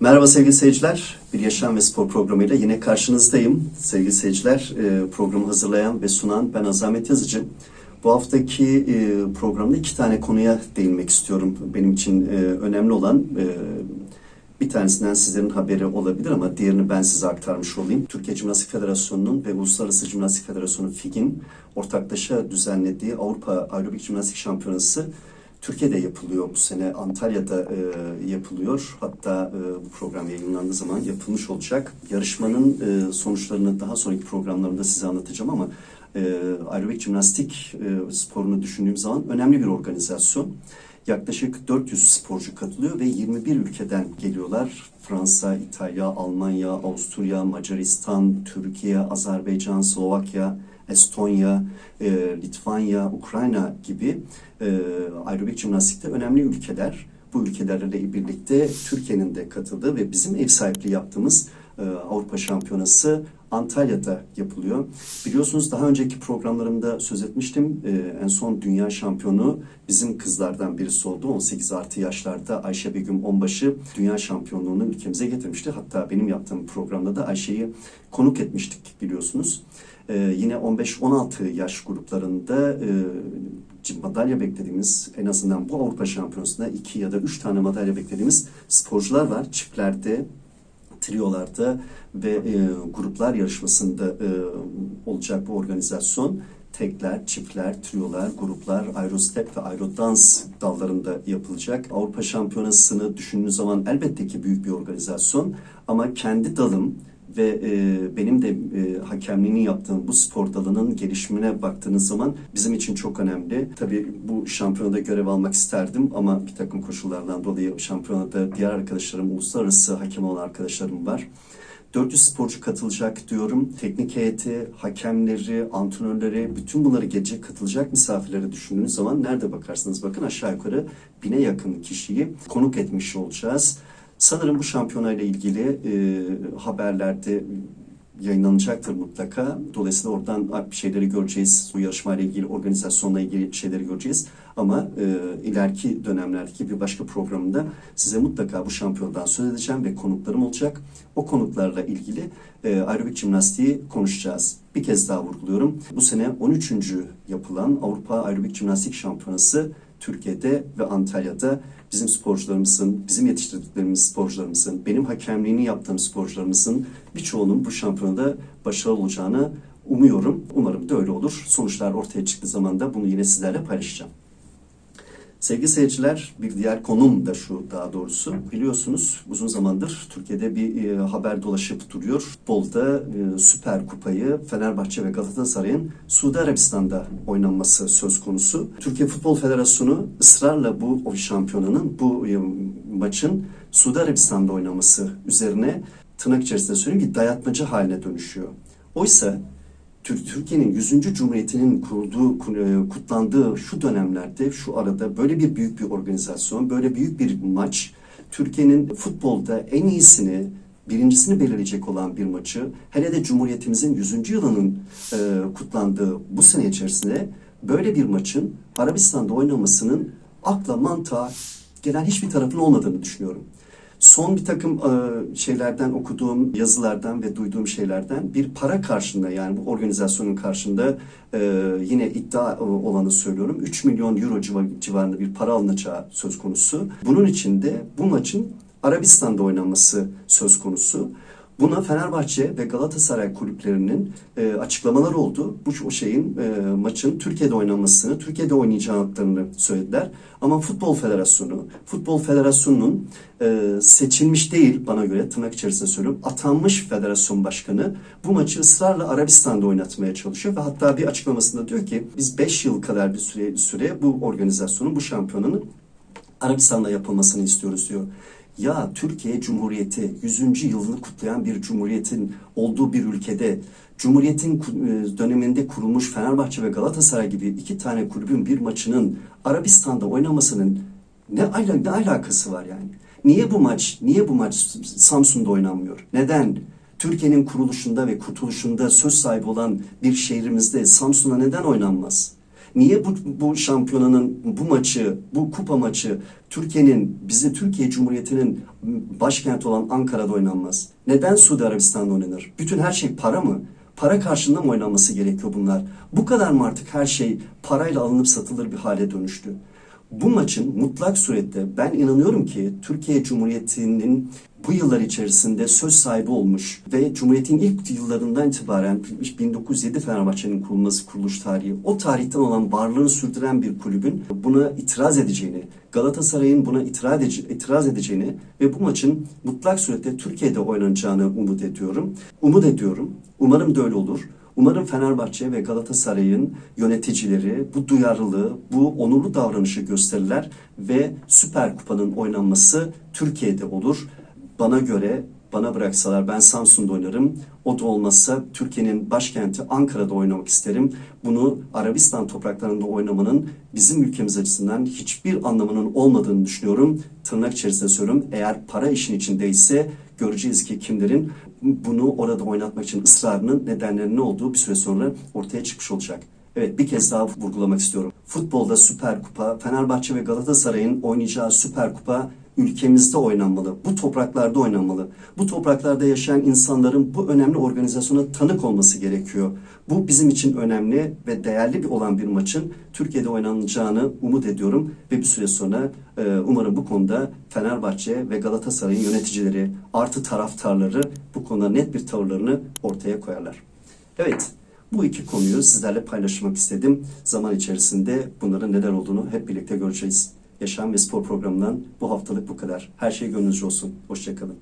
Merhaba sevgili seyirciler. Bir Yaşam ve Spor programıyla yine karşınızdayım. Sevgili seyirciler, e, programı hazırlayan ve sunan ben Azamet Yazıcı. Bu haftaki e, programda iki tane konuya değinmek istiyorum. Benim için e, önemli olan bir tanesinden sizlerin haberi olabilir ama diğerini ben size aktarmış olayım. Türkiye Cimnastik Federasyonu'nun ve Uluslararası Cimnastik Federasyonu FİG'in ortaklaşa düzenlediği Avrupa Aerobik Cimnastik Şampiyonası Türkiye'de yapılıyor bu sene. Antalya'da e, yapılıyor. Hatta e, bu program yayınlandığı zaman yapılmış olacak. Yarışmanın e, sonuçlarını daha sonraki programlarımda size anlatacağım ama e, aerobik jimnastik e, sporunu düşündüğüm zaman önemli bir organizasyon. Yaklaşık 400 sporcu katılıyor ve 21 ülkeden geliyorlar. Fransa, İtalya, Almanya, Avusturya, Macaristan, Türkiye, Azerbaycan, Slovakya, Estonya, e, Litvanya, Ukrayna gibi e, aerobik jimnastikte önemli ülkeler. Bu ülkelerle birlikte Türkiye'nin de katıldığı ve bizim ev sahipliği yaptığımız e, Avrupa Şampiyonası Antalya'da yapılıyor. Biliyorsunuz daha önceki programlarımda söz etmiştim. E, en son dünya şampiyonu bizim kızlardan birisi oldu. 18 artı yaşlarda Ayşe Begüm Onbaşı dünya şampiyonluğunu ülkemize getirmişti. Hatta benim yaptığım programda da Ayşe'yi konuk etmiştik biliyorsunuz. Ee, yine 15-16 yaş gruplarında e, madalya beklediğimiz en azından bu Avrupa Şampiyonası'nda 2 ya da 3 tane madalya beklediğimiz sporcular var. Çiftlerde, triolarda ve e, gruplar yarışmasında e, olacak bu organizasyon. Tekler, çiftler, triolar, gruplar, aerostep ve aerodans dallarında yapılacak. Avrupa Şampiyonası'nı düşündüğünüz zaman elbette ki büyük bir organizasyon ama kendi dalım ve e, benim de e, hakemliğini yaptığım bu spor dalının gelişimine baktığınız zaman bizim için çok önemli. Tabii bu şampiyonada görev almak isterdim ama bir takım koşullardan dolayı şampiyonada diğer arkadaşlarım, uluslararası hakem olan arkadaşlarım var. 400 sporcu katılacak diyorum. Teknik heyeti, hakemleri, antrenörleri, bütün bunları gece katılacak misafirleri düşündüğünüz zaman nerede bakarsınız bakın aşağı yukarı bine yakın kişiyi konuk etmiş olacağız. Sanırım bu şampiyonayla ilgili e, haberlerde yayınlanacaktır mutlaka. Dolayısıyla oradan bir şeyleri göreceğiz. Bu yarışmayla ilgili, organizasyonla ilgili şeyleri göreceğiz. Ama e, ileriki dönemlerdeki bir başka programında size mutlaka bu şampiyondan söz edeceğim ve konuklarım olacak. O konuklarla ilgili e, aerobik jimnastiği konuşacağız. Bir kez daha vurguluyorum. Bu sene 13. yapılan Avrupa Aerobik Jimnastik Şampiyonası Türkiye'de ve Antalya'da bizim sporcularımızın, bizim yetiştirdiklerimiz sporcularımızın, benim hakemliğini yaptığım sporcularımızın birçoğunun bu şampiyonada başarılı olacağını umuyorum. Umarım da öyle olur. Sonuçlar ortaya çıktığı zaman da bunu yine sizlerle paylaşacağım. Sevgili seyirciler, bir diğer konum da şu daha doğrusu. Biliyorsunuz uzun zamandır Türkiye'de bir e, haber dolaşıp duruyor. Futbolda e, Süper Kupayı Fenerbahçe ve Galatasaray'ın Suudi Arabistan'da oynanması söz konusu. Türkiye Futbol Federasyonu ısrarla bu şampiyonanın, bu e, maçın Suudi Arabistan'da oynaması üzerine tırnak içerisinde söyleyeyim ki dayatmacı haline dönüşüyor. Oysa Türkiye'nin 100. Cumhuriyeti'nin kurulduğu, e, kutlandığı şu dönemlerde, şu arada böyle bir büyük bir organizasyon, böyle büyük bir maç, Türkiye'nin futbolda en iyisini, birincisini belirleyecek olan bir maçı, hele de Cumhuriyetimizin 100. yılının e, kutlandığı bu sene içerisinde böyle bir maçın Arabistan'da oynamasının akla mantığa gelen hiçbir tarafın olmadığını düşünüyorum. Son bir takım e, şeylerden okuduğum yazılardan ve duyduğum şeylerden bir para karşında yani bu organizasyonun karşında e, yine iddia olanı söylüyorum 3 milyon euro civarında bir para alınacağı söz konusu. Bunun için de bu maçın Arabistan'da oynanması söz konusu. Buna Fenerbahçe ve Galatasaray kulüplerinin e, açıklamaları oldu. Bu o şeyin e, maçın Türkiye'de oynanmasını, Türkiye'de oynayacaklarını söylediler. Ama Futbol Federasyonu, Futbol Federasyonu'nun e, seçilmiş değil bana göre tırnak içerisinde söylüyorum, atanmış federasyon başkanı bu maçı ısrarla Arabistan'da oynatmaya çalışıyor ve hatta bir açıklamasında diyor ki biz 5 yıl kadar bir süre, süre bu organizasyonun, bu şampiyonanın Arabistan'da yapılmasını istiyoruz diyor. Ya Türkiye Cumhuriyeti 100. yılını kutlayan bir cumhuriyetin olduğu bir ülkede Cumhuriyet'in e, döneminde kurulmuş Fenerbahçe ve Galatasaray gibi iki tane kulübün bir maçının Arabistan'da oynamasının ne, ala, ne alakası var yani? Niye bu maç, niye bu maç Samsun'da oynanmıyor? Neden? Türkiye'nin kuruluşunda ve kurtuluşunda söz sahibi olan bir şehrimizde Samsun'a neden oynanmaz? Niye bu, bu şampiyonanın, bu maçı, bu kupa maçı Türkiye'nin, bizi Türkiye Cumhuriyeti'nin başkenti olan Ankara'da oynanmaz? Neden Suudi Arabistan'da oynanır? Bütün her şey para mı? Para karşılığında mı oynanması gerekiyor bunlar? Bu kadar mı artık her şey parayla alınıp satılır bir hale dönüştü? Bu maçın mutlak surette ben inanıyorum ki Türkiye Cumhuriyeti'nin bu yıllar içerisinde söz sahibi olmuş ve Cumhuriyet'in ilk yıllarından itibaren 1907 Fenerbahçe'nin kurulması kuruluş tarihi o tarihten olan varlığını sürdüren bir kulübün buna itiraz edeceğini, Galatasaray'ın buna itiraz, edece- itiraz edeceğini ve bu maçın mutlak surette Türkiye'de oynanacağını umut ediyorum. Umut ediyorum. Umarım da öyle olur. Umarım Fenerbahçe ve Galatasaray'ın yöneticileri bu duyarlılığı, bu onurlu davranışı gösterirler ve Süper Kupa'nın oynanması Türkiye'de olur. Bana göre bana bıraksalar ben Samsun'da oynarım. O da olmazsa Türkiye'nin başkenti Ankara'da oynamak isterim. Bunu Arabistan topraklarında oynamanın bizim ülkemiz açısından hiçbir anlamının olmadığını düşünüyorum. Tırnak içerisinde söylüyorum. Eğer para işin içindeyse göreceğiz ki kimlerin bunu orada oynatmak için ısrarının nedenlerinin ne olduğu bir süre sonra ortaya çıkmış olacak. Evet bir kez daha vurgulamak istiyorum. Futbolda Süper Kupa, Fenerbahçe ve Galatasaray'ın oynayacağı Süper Kupa ülkemizde oynanmalı. Bu topraklarda oynanmalı. Bu topraklarda yaşayan insanların bu önemli organizasyona tanık olması gerekiyor. Bu bizim için önemli ve değerli bir olan bir maçın Türkiye'de oynanacağını umut ediyorum ve bir süre sonra e, umarım bu konuda Fenerbahçe ve Galatasaray'ın yöneticileri artı taraftarları bu konuda net bir tavırlarını ortaya koyarlar. Evet, bu iki konuyu sizlerle paylaşmak istedim. Zaman içerisinde bunların neler olduğunu hep birlikte göreceğiz. Yaşam ve Spor programından bu haftalık bu kadar. Her şey gönlünüzce olsun. Hoşçakalın.